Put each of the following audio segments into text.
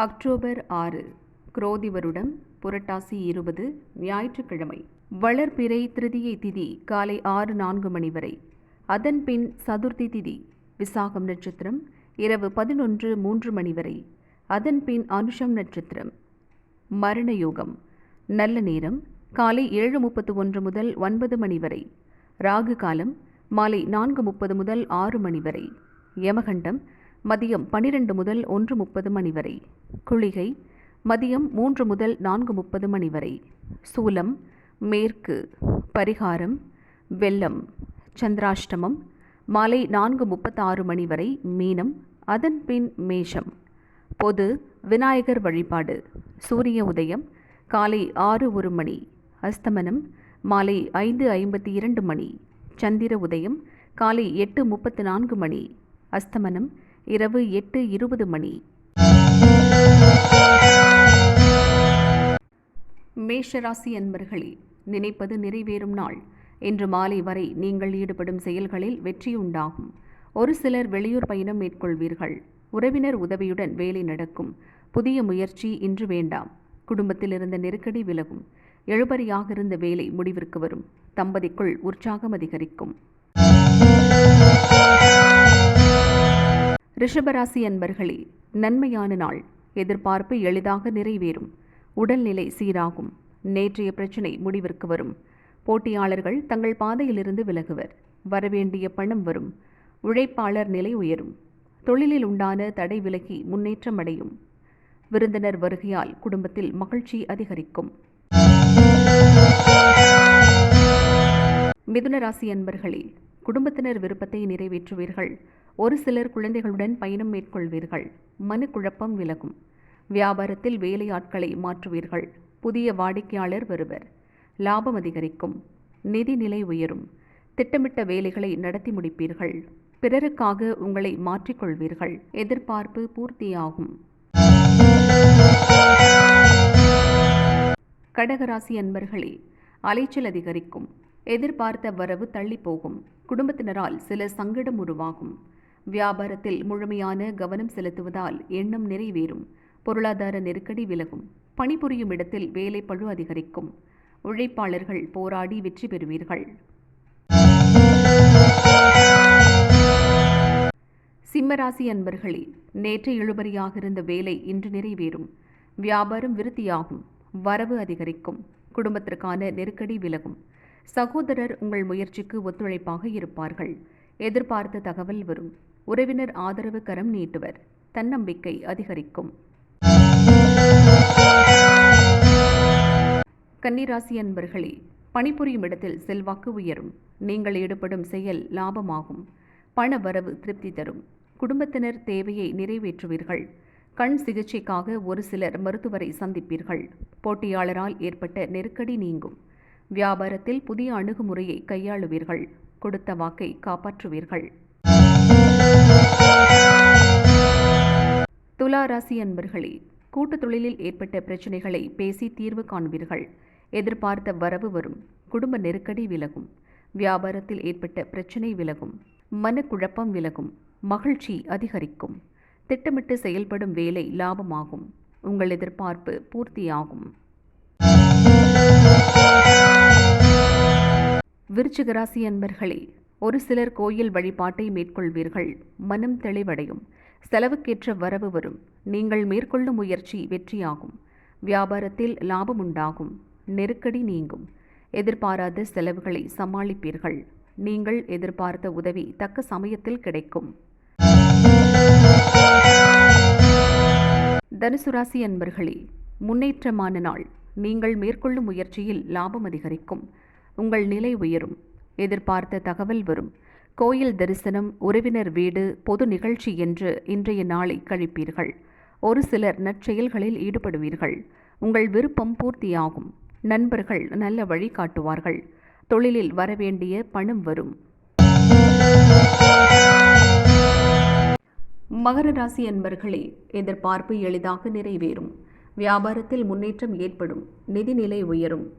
October ஆறு குரோதி வருடம் புரட்டாசி இருபது ஞாயிற்றுக்கிழமை. வளர்பிறை திருதியை திதி காலை ஆறு நான்கு மணி வரை. அதன் பின் சதுர்த்தி திதி விசாகம் நட்சத்திரம் இரவு பதினொன்று மூன்று மணி வரை. அதன் பின் அனுஷம் நட்சத்திரம். மரண யோகம். நல்ல நேரம் காலை ஏழு முப்பத்து ஒன்று முதல் ஒன்பது மணி வரை. ராகு காலம் மாலை நான்கு முப்பது முதல் ஆறு மணி வரை. யமகண்டம் மதியம் பனிரெண்டு முதல் ஒன்று முப்பது மணி வரை. குளிகை மதியம் மூன்று முதல் நான்கு முப்பது மணி வரை. சூலம் மேற்கு பரிகாரம் வெள்ளம் சந்திராஷ்டமம் மாலை நான்கு முப்பத்தாறு மணி வரை மீனம் அதன் பின் மேஷம். பொது விநாயகர் வழிபாடு சூரிய உதயம் காலை ஆறு ஒரு மணி. அஸ்தமனம் மாலை ஐந்து ஐம்பத்தி இரண்டு மணி. சந்திர உதயம் காலை எட்டு முப்பத்து நான்கு மணி. அஸ்தமனம் இரவு எட்டு இருபது மணி. மேஷராசி அன்பர்களே நினைப்பது நிறைவேறும் நாள். இன்று மாலை வரை நீங்கள் ஈடுபடும் செயல்களில் வெற்றியுண்டாகும் ஒரு சிலர் வெளியூர் பயணம் மேற்கொள்வீர்கள். உறவினர் உதவியுடன் வேலை நடக்கும். புதிய முயற்சி இன்று வேண்டாம். குடும்பத்தில் இருந்த நெருக்கடி விலகும். எழுபறியாக இருந்த வேலை முடிவிற்கு வரும். தம்பதிக்குள் உற்சாகம் அதிகரிக்கும். ரிஷபராசி அன்பர்களே நன்மையான நாள். எதிர்பார்ப்பு எளிதாக நிறைவேறும். உடல்நிலை சீராகும். நேற்றைய பிரச்சினை முடிவிற்கு வரும். போட்டியாளர்கள் தங்கள் பாதையிலிருந்து விலகுவர். வரவேண்டிய பணம் வரும். உழைப்பாளர் நிலை உயரும். தொழிலில் உண்டான தடை விலகி முன்னேற்றம் அடையும். விருந்தினர் வருகையால் குடும்பத்தில் மகிழ்ச்சி அதிகரிக்கும். மிதுனராசி அன்பர்களே குடும்பத்தினர் விருப்பத்தை நிறைவேற்றுவீர்கள். ஒரு சிலர் குழந்தைகளுடன் பயணம் மேற்கொள்வீர்கள். மனு குழப்பம் விலகும். வியாபாரத்தில் வேலையாட்களை மாற்றுவீர்கள். புதிய வாடிக்கையாளர் வருவர். லாபம் அதிகரிக்கும். நிதி நிலை உயரும். திட்டமிட்ட வேலைகளை நடத்தி முடிப்பீர்கள். பிறருக்காக உங்களை மாற்றிக்கொள்வீர்கள். எதிர்பார்ப்பு பூர்த்தியாகும். கடகராசி அன்பர்களே அலைச்சல் அதிகரிக்கும். எதிர்பார்த்த வரவு தள்ளி போகும் குடும்பத்தினரால் சில சங்கடம் உருவாகும். வியாபாரத்தில் முழுமையான கவனம் செலுத்துவதால் எண்ணம் நிறைவேறும். பொருளாதார நெருக்கடி விலகும். பணிபுரியும் இடத்தில் வேலை பழு அதிகரிக்கும். உழைப்பாளர்கள் போராடி வெற்றி பெறுவீர்கள். சிம்மராசி அன்பர்களே நேற்று இழுபறியாக இருந்த வேலை இன்று நிறைவேறும். வியாபாரம் விருத்தியாகும். வரவு அதிகரிக்கும். குடும்பத்திற்கான நெருக்கடி விலகும். சகோதரர் உங்கள் முயற்சிக்கு ஒத்துழைப்பாக இருப்பார்கள். எதிர்பார்த்த தகவல் வரும். உறவினர் ஆதரவு கரம் நீட்டுவர். தன்னம்பிக்கை அதிகரிக்கும். கன்னிராசி அன்பர்களே பணிபுரியும் இடத்தில் செல்வாக்கு உயரும். நீங்கள் ஈடுபடும் செயல் லாபமாகும். பண வரவு திருப்தி தரும். குடும்பத்தினர் தேவையை நிறைவேற்றுவீர்கள். கண் சிகிச்சைக்காக ஒரு சிலர் மருத்துவரை சந்திப்பீர்கள். போட்டியாளரால் ஏற்பட்ட நெருக்கடி நீங்கும். வியாபாரத்தில் புதிய அணுகுமுறையை கையாளுவீர்கள். கொடுத்த வாக்கை காப்பாற்றுவீர்கள். துலா ராசி அன்பர்களே கூட்டுத் தொழிலில் ஏற்பட்ட பிரச்சனைகளை பேசி தீர்வு காண்பீர்கள். எதிர்பார்த்த வரவு வரும். குடும்ப நெருக்கடி விலகும். வியாபாரத்தில் ஏற்பட்ட பிரச்சனை விலகும். மனக்குழப்பம் விலகும். மகிழ்ச்சி அதிகரிக்கும். திட்டமிட்டு செயல்படும் வேலை லாபமாகும். உங்கள் எதிர்பார்ப்பு பூர்த்தியாகும். விருச்சிகராசி அன்பர்களே ஒரு சிலர் கோயில் வழிபாட்டை மேற்கொள்வீர்கள். மனம் தெளிவடையும். செலவுக்கேற்ற வரவு வரும். நீங்கள் மேற்கொள்ளும் முயற்சி வெற்றியாகும். வியாபாரத்தில் லாபம் உண்டாகும் நெருக்கடி நீங்கும். எதிர்பாராத செலவுகளை சமாளிப்பீர்கள். நீங்கள் எதிர்பார்த்த உதவி தக்க சமயத்தில் கிடைக்கும். தனுசுராசி அன்பர்களே முன்னேற்றமான நாள். நீங்கள் மேற்கொள்ளும் முயற்சியில் லாபம் அதிகரிக்கும். உங்கள் நிலை உயரும். எதிர்பார்த்த தகவல் வரும். கோயில் தரிசனம் உறவினர் வீடு பொது நிகழ்ச்சி என்று இன்றைய நாளை கழிப்பீர்கள். ஒரு சிலர் நற்செயல்களில் ஈடுபடுவீர்கள். உங்கள் விருப்பம் பூர்த்தியாகும். நண்பர்கள் நல்ல வழி காட்டுவார்கள். தொழிலில் வரவேண்டிய பணம் வரும். மகர ராசி அன்பர்களே எதிர்பார்ப்பு எளிதாக நிறைவேறும். வியாபாரத்தில் முன்னேற்றம் ஏற்படும். நிதிநிலை உயரும்.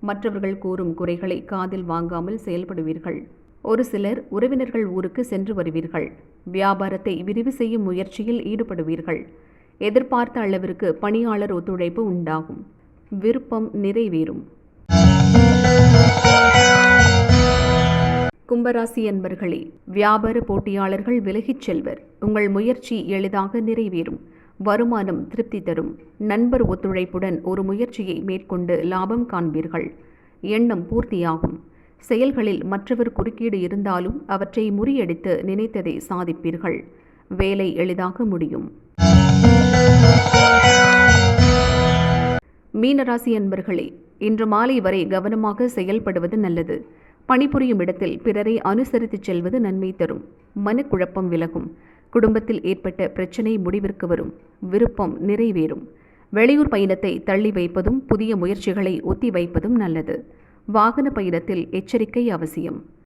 மற்றவர்கள் கூறும் குறைகளை காதில் வாங்காமல் செயல்படுவீர்கள். ஒரு சிலர் உறவினர்கள் ஊருக்கு சென்று வருவீர்கள். வியாபாரத்தை விரிவு செய்யும் முயற்சியில் ஈடுபடுவீர்கள். எதிர்பார்த்த அளவிற்கு பணியாளர் ஒத்துழைப்பு உண்டாகும். விருப்பம் நிறைவேறும். கும்பராசி என்பர்களே வியாபார போட்டியாளர்கள் விலகிச் செல்வர். உங்கள் முயற்சி எளிதாக நிறைவேறும். வருமானம் திருப்தி தரும். நண்பர் ஒத்துழைப்புடன் ஒரு முயற்சியை மேற்கொண்டு லாபம் காண்பீர்கள். எண்ணம் பூர்த்தியாகும். செயல்களில் மற்றவர் குறுக்கீடு இருந்தாலும் அவற்றை முறியடித்து நினைத்ததை சாதிப்பீர்கள். வேலை எளிதாக முடியும். மீனராசி அன்பர்களே இன்று மாலை வரை கவனமாக செயல்படுவது நல்லது. பணிபுரியும் இடத்தில் பிறரை அனுசரித்துச் செல்வது நன்மை தரும். மனக்குழப்பம் விலகும். குடும்பத்தில் ஏற்பட்ட பிரச்சனை முடிவிற்கு வரும். விருப்பம் நிறைவேறும். வெளியூர் பயணத்தை தள்ளி வைப்பதும் புதிய முயற்சிகளை ஒத்தி வைப்பதும் நல்லது. வாகன பயணத்தில் எச்சரிக்கை அவசியம்.